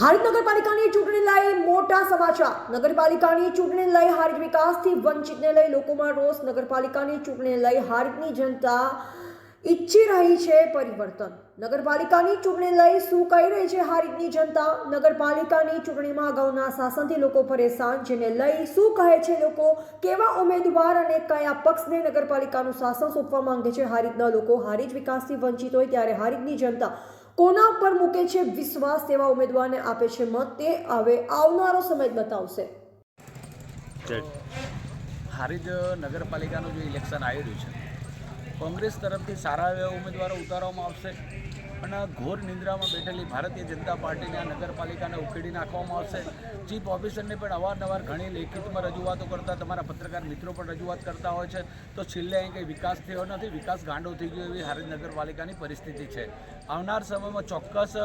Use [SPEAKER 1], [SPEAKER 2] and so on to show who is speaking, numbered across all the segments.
[SPEAKER 1] હારીજ નગરપાલિકાની ચૂંટણી લઈ મોટા સમાચાર. નગરપાલિકાની ચૂંટણી લઈ હારીજ વિકાસથી વંચિતને લઈ લોકોમાં રોષ. નગરપાલિકાની ચૂંટણી લઈ હારીજની જનતા ઈચ્છી રહી છે પરિવર્તન. નગરપાલિકાની ચૂંટણી લઈ શું કહી રહી છે હારીજની જનતા? નગરપાલિકાની ચૂંટણીમાં અગાઉના શાસનથી લોકો પરેશાન જેને લઈ શું કહે છે લોકો? કેવા ઉમેદવાર અને કયા પક્ષને નગરપાલિકાનું શાસન સોંપવા માંગે છે? હારીજના લોકો હારીજ વિકાસથી વંચિત હોય ત્યારે હારીજની જનતા કોના ઉપર મૂકે છે વિશ્વાસ તેવા ઉમેદવારને આપે છે મત તે હવે આવનારો સમય બતાવશે.
[SPEAKER 2] હારીજ નગરપાલિકાનું જે ઇલેક્શન આવી રહ્યું છે, કોંગ્રેસ તરફથી સારા એવા ઉમેદવારો ઉતારવામાં આવશે? અને ઘોર નિંદ્રામાં બેઠેલી ભારતીય જનતા પાર્ટીને આ નગરપાલિકાને ઉખેડી નાખવામાં આવશે. ચીફ ઓફિસરને પણ અવારનવાર ઘણી લેખિતમાં રજૂઆતો કરતા, તમારા પત્રકાર મિત્રો પણ રજૂઆત કરતા હોય છે. તો છેલ્લે અહીં કંઈ વિકાસ થયો નથી? વિકાસ ગાંડો થઈ ગયો એવી હારીજ નગરપાલિકાની પરિસ્થિતિ છે. આવનાર સમયમાં ચોક્કસ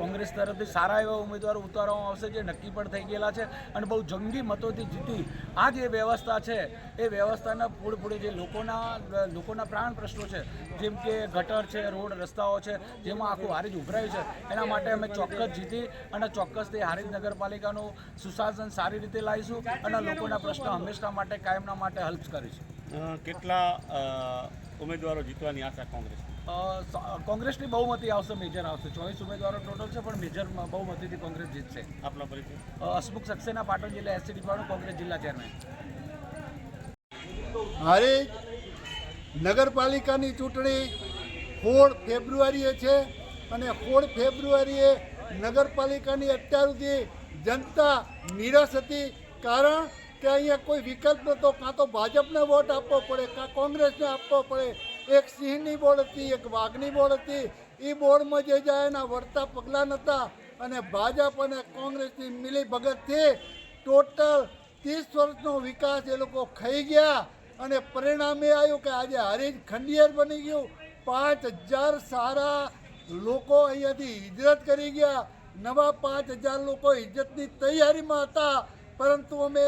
[SPEAKER 2] કોંગ્રેસ તરફથી સારા એવા ઉમેદવારો ઉતારવામાં આવશે જે નક્કી પણ થઈ ગયેલા છે અને બહુ જંગી મતોથી જીતી. આ જે વ્યવસ્થા છે, એ વ્યવસ્થાના પૂરેપૂરી જે લોકોના લોકોના પ્રાણ પ્રશ્નો છે, જેમ કે ગટર છે, રોડ રસ્તાઓ છે, જેમાં આખું હારીજ ઉભરાયું છે. એના માટે અમે ચોક્કસ જીતી અને ચોક્કસથી હારીજ નગરપાલિકાનું સુશાસન સારી રીતે લાવીશું અને લોકોના પ્રશ્નો હંમેશા માટે કાયમના માટે હલ્પ કરીશું.
[SPEAKER 3] કેટલા ઉમેદવારો જીતવાની આશા કોંગ્રેસ
[SPEAKER 2] કોંગ્રેસની બહુમતી આવશે મેજર આવશે. ચોવીસ ઉમેદવારો ટોટલ છે પણ મેજર બહુમતીથી કોંગ્રેસ જીતશે.
[SPEAKER 3] આપનો પરિચય?
[SPEAKER 2] હસમુખ સક્સેના પાટણ જિલ્લા એસસી ડિપાર્ટમેન્ટ કોંગ્રેસ જિલ્લા ચેરમેન
[SPEAKER 4] હારે નગરપાલિકાની ચૂંટણી સોળ ફેબ્રુઆરીએ છે અને સોળ ફેબ્રુઆરીએ નગરપાલિકાની અત્યાર સુધી જનતા નિરાશ હતી કારણ કે અહીંયા કોઈ વિકલ્પ નહોતો. કાં તો ભાજપને વોટ આપવો પડે, કાં કોંગ્રેસને આપવો પડે. એક સિંહની બોર્ડ હતી, એક વાઘની બોર્ડ હતી. એ બોર્ડમાં જે જાય એના વળતા પગલાં નહોતા અને ભાજપ અને કોંગ્રેસની મિલી ભગતથી ટોટલ ત્રીસ વર્ષનો વિકાસ એ લોકો ખાઈ ગયા અને પરિણામ આવ્યું કે આજે હરીજ ખંડિયર બની ગયું. પાંચ હજાર સારા લોકો અહીંયાથી હિજરત કરી ગયા. નવા પાંચ હજાર લોકો હિજરતની તૈયારીમાં હતા. પરંતુ અમે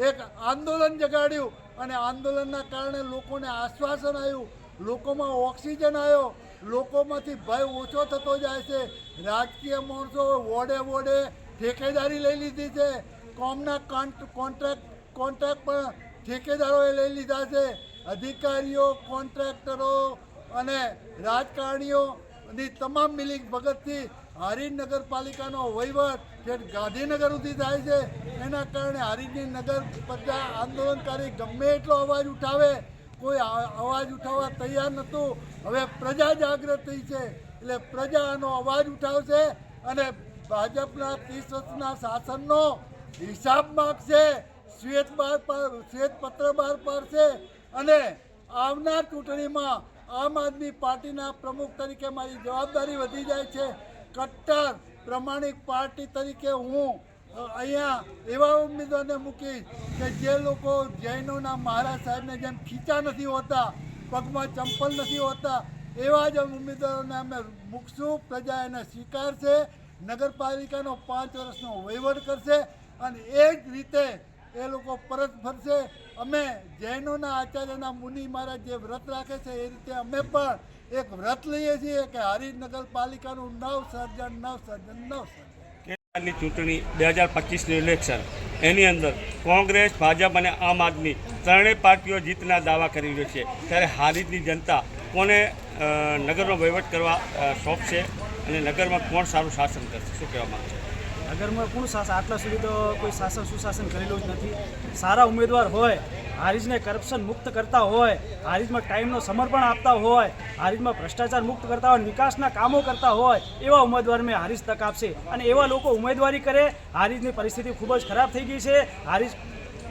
[SPEAKER 4] એક આંદોલન જગાડ્યું અને આંદોલનના કારણે લોકોને આશ્વાસન આવ્યું લોકોમાં ઓક્સિજન આવ્યો. લોકોમાંથી ભય ઓછો થતો જાય છે. રાજકીય માણસો વોર્ડે વોર્ડે ઠેકેદારી લઈ લીધી છે. કોમના કોન્ટ્રાક્ટ કોન્ટ્રાક્ટ પણ ઠેકેદારોએ લઈ લીધા છે. અધિકારીઓ, કોન્ટ્રાક્ટરો અને રાજકારણીઓની તમામ મિલિંગ ભગતથી હારીજ નગરપાલિકાનો વહીવટ જે ગાંધીનગર સુધી થાય છે. એના કારણે હારીજની નગર પ્રજા આંદોલનકારી ગમે એટલો અવાજ ઉઠાવે, કોઈ અવાજ ઉઠાવવા તૈયાર નહોતું. હવે પ્રજા જાગૃત થઈ છે, એટલે પ્રજાનો અવાજ ઉઠાવશે અને ભાજપના ત્રીસ વર્ષના શાસનનો હિસાબ માગશે શ્વેત પાડ શ્વેત પત્ર બહાર પાડશે. અને આવનાર ચૂંટણીમાં આમ આદમી પાર્ટીના પ્રમુખ તરીકે મારી જવાબદારી વધી જાય છે. કટ્ટર પ્રમાણિક પાર્ટી તરીકે હું અહીંયા એવા ઉમેદવારને મૂકીશ કે જે લોકો જૈનોના મહારાજ સાહેબને જેમ ખીચા નથી હોતા, પગમાં ચંપલ નથી હોતા, એવા જ ઉમેદવારોને અમે મૂકશું. પ્રજા એને સ્વીકારશે, નગરપાલિકાનો પાંચ વર્ષનો વહીવટ કરશે અને એ જ રીતે એ લોકો પરત ફરશે. અમે જૈનોના આચાર્યના મુનિ મહારાજ જે વ્રત રાખે છે એ રીતે અમે પણ એક વ્રત લઈએ છીએ કે હરિનગર પાલિકાનું નવ સર્જન નવ સર્જન નવ સર્જન
[SPEAKER 3] ચૂંટણી બે હજાર પચીસનું ઇલેક્શન એની અંદર કોંગ્રેસ, ભાજપ અને આમ આદમી ત્રણેય પાર્ટીઓ જીતના દાવા કરી રહ્યો છે. ત્યારે હારીજની જનતા કોને નગરનો વહીવટ કરવા સોંપશે અને નગરમાં કોણ સારું શાસન કરશે? શું કહેવા માંગશે
[SPEAKER 5] નગરમાં કોણ શાસન, આટલા સુધી તો કોઈ શાસન, સુશાસન કરેલું જ નથી. સારા ઉમેદવાર હોય, હારીજને કરપ્શન મુક્ત કરતા હોય, હારીજમાં ટાઈમનો સમર્પણ આપતા હોય, હારીજમાં ભ્રષ્ટાચાર મુક્ત કરતા હોય નિકાસના કામો કરતા હોય, એવા ઉમેદવાર મેં હારીજ તક આપશે. અને એવા લોકો ઉમેદવારી કરે, હારીજની પરિસ્થિતિ ખૂબ જ ખરાબ થઈ ગઈ છે. હારીજ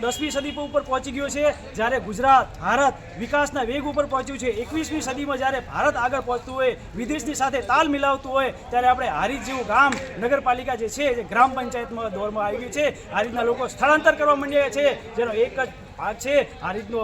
[SPEAKER 5] દસમી સદી ઉપર પહોંચી ગયો છે. જ્યારે ગુજરાત, ભારત વિકાસના વેગ ઉપર પહોંચ્યું છે. એકવીસમી સદીમાં જ્યારે ભારત આગળ પહોંચતું હોય, વિદેશની સાથે તાલ મિલાવતું હોય, ત્યારે આપણે હારીજ જેવું ગામ નગરપાલિકા જે છે, જે ગ્રામ પંચાયતમાં દોરમાં આવી ગયું છે. હારીજના લોકો સ્થળાંતર કરવા માંડ્યા છે. જેનો એક જ ભાગ છે. આ રીતનો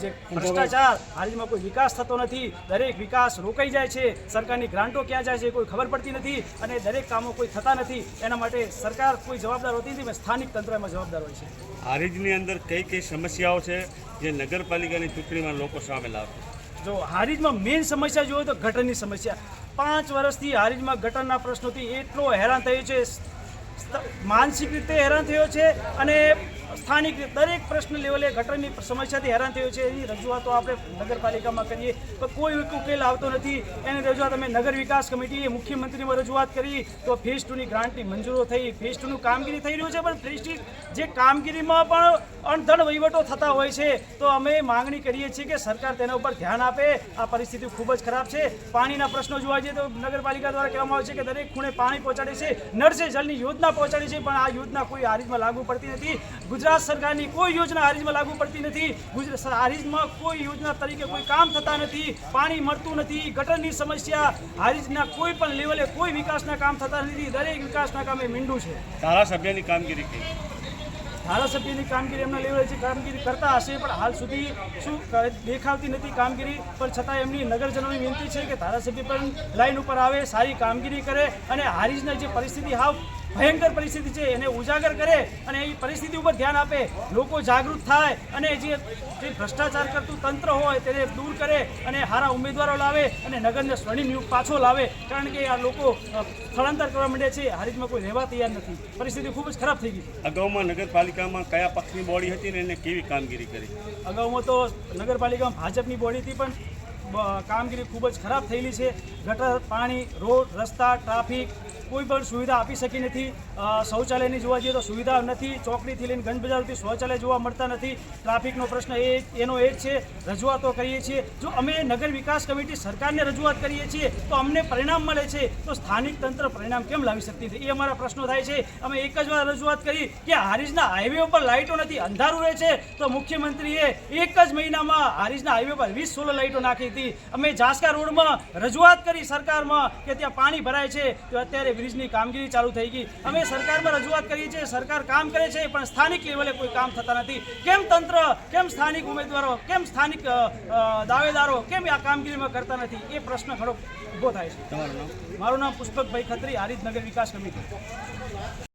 [SPEAKER 5] જે ભ્રષ્ટાચાર હારીજમાં કોઈ વિકાસ થતો નથી. દરેક વિકાસ રોકાઈ જાય છે. સરકારની ગ્રાન્ટો ક્યાં જાય છે કોઈ ખબર પડતી નથી અને દરેક કામો કોઈ થતા નથી. એના માટે સરકાર કોઈ જવાબદાર હોતી નથી સ્થાનિક તંત્ર એમાં જવાબદાર હોય છે.
[SPEAKER 3] હારીજની અંદર કઈ કઈ સમસ્યાઓ છે જે નગરપાલિકાની ચૂંટણીમાં લોકો સામે લાવશે
[SPEAKER 5] જો હારીજમાં મેઇન સમસ્યા જોઈએ તો ગટરની સમસ્યા. પાંચ વર્ષથી હારીજમાં ગટરના પ્રશ્નોથી એટલો હેરાન થયો છે માનસિક રીતે હેરાન થયો છે અને સ્થાનિક દરેક પ્રશ્ન લેવલે ગટરની સમસ્યાથી હેરાન થયું છે. એની રજૂઆતો આપણે નગરપાલિકામાં કરીએ તો કોઈ ઉકેલ આવતો નથી. એની રજૂઆત અમે નગર વિકાસ કમિટીએ મુખ્યમંત્રીમાં રજૂઆત કરી. તો ફેઝ ટુની ગ્રાન્ટની મંજૂરો થઈ. ફેઝ ટુનું કામગીરી થઈ રહ્યું છે, પણ ફેઝ ટુ જે કામગીરીમાં પણ અણધણ વહીવટો થતા હોય છે, તો અમે માંગણી કરીએ છીએ કે સરકાર તેના ઉપર ધ્યાન આપે. આ પરિસ્થિતિ ખૂબ જ ખરાબ છે. પાણીના પ્રશ્નો જોવા જઈએ તો નગરપાલિકા દ્વારા કહેવામાં આવે છે કે દરેક ખૂણે પાણી પહોંચાડે છે. નળ જલની યોજના પહોંચાડી છે, પણ આ યોજના કોઈ આ રીતમાં લાગુ પડતી નથી. ગુજરાત સરકારની કોઈ યોજના હારીજમાં લાગુ પડતી નથી. ગુજરાત હારીજમાં કોઈ યોજના તરીકે કોઈ કામ થતા નથી. પાણી મળતું નથી. ગટરની સમસ્યા હારીજના કોઈ પણ લેવલે કોઈ વિકાસના કામ થતા નથી. દરેક વિકાસના કામે મીંડું છે.
[SPEAKER 3] ધારાસભ્યની કામગીરી કઈ?
[SPEAKER 5] ધારાસભ્યની કામગીરી એમના લેવલે જે કામગીરી કરતા હશે પણ હાલ સુધી શું દેખાવતી નથી કામગીરી. પણ છતાં એમની નગરજનોની વિનંતી છે કે ધારાસભ્ય પણ લાઈન ઉપર આવે સારી કામગીરી કરે અને હારીજની જે પરિસ્થિતિ હાવ ભયંકર પરિસ્થિતિ છે. એને ઉજાગર કરે અને એ પરિસ્થિતિ ઉપર ધ્યાન આપે. લોકો જાગૃત થાય અને જે જે ભ્રષ્ટાચાર કરતું તંત્ર હોય તેને દૂર કરે અને સારા ઉમેદવારો લાવે અને નગરને સ્વર્ણિમ યુગ પાછો લાવે. કારણ કે આ લોકો સ્થળાંતર કરવા માંડે છે. હારીજમાં કોઈ રહેવા તૈયાર નથી. પરિસ્થિતિ ખૂબ જ ખરાબ થઈ ગઈ
[SPEAKER 3] અગાઉમાં નગરપાલિકામાં કયા પક્ષની બોડી હતી ને એને કેવી કામગીરી કરી?
[SPEAKER 5] અગાઉમાં તો નગરપાલિકામાં ભાજપની બોડીથી પણ કામગીરી ખૂબ જ ખરાબ થયેલી છે. ગટર પાણી રોડ રસ્તા ટ્રાફિક કોઈ પણ સુવિધા આપી શકી નથી. શૌચાલયની જોવા જઈએ તો સુવિધા નથી. ચોકડીથી લઈને ગંજ બજારથી શૌચાલય જોવા મળતા નથી. ટ્રાફિકનો પ્રશ્ન એ એનો એ જ છે. રજૂઆતો કરીએ છીએ. જો અમે નગર વિકાસ કમિટી સરકારને રજૂઆત કરીએ છીએ, તો અમને પરિણામ મળે છે. તો સ્થાનિક તંત્ર પરિણામ કેમ લાવી શકતી નથી? એ અમારા પ્રશ્નો થાય છે. અમે એક જ વાર રજૂઆત કરી કે હારીજના હાઈવે ઉપર લાઇટો નથી, અંધારું રહે છે. તો મુખ્યમંત્રીએ એક જ મહિનામાં હારીજના હાઈવે પર વીસ સોલર લાઇટો નાખી હતી. અમે જાસકા રોડમાં રજૂઆત કરી સરકારમાં કે ત્યાં પાણી ભરાય છે. તો અત્યારે બ્રિજની કામગીરી ચાલુ થઈ ગઈ. અમે સરકારમાં રજૂઆત કરીએ છીએ સરકાર કામ કરે છે પણ સ્થાનિક લેવલે કોઈ કામ થતા નથી. કેમ તંત્ર કેમ સ્થાનિક ઉમેદવારો કેમ સ્થાનિક દાવેદારો કેમ આ કામગીરીમાં કરતા નથી? એ પ્રશ્ન ખરો ઊભો થાય છે. મારું નામ પુષ્પકભાઈ ખત્રી હારીજ વિકાસ કમિટી.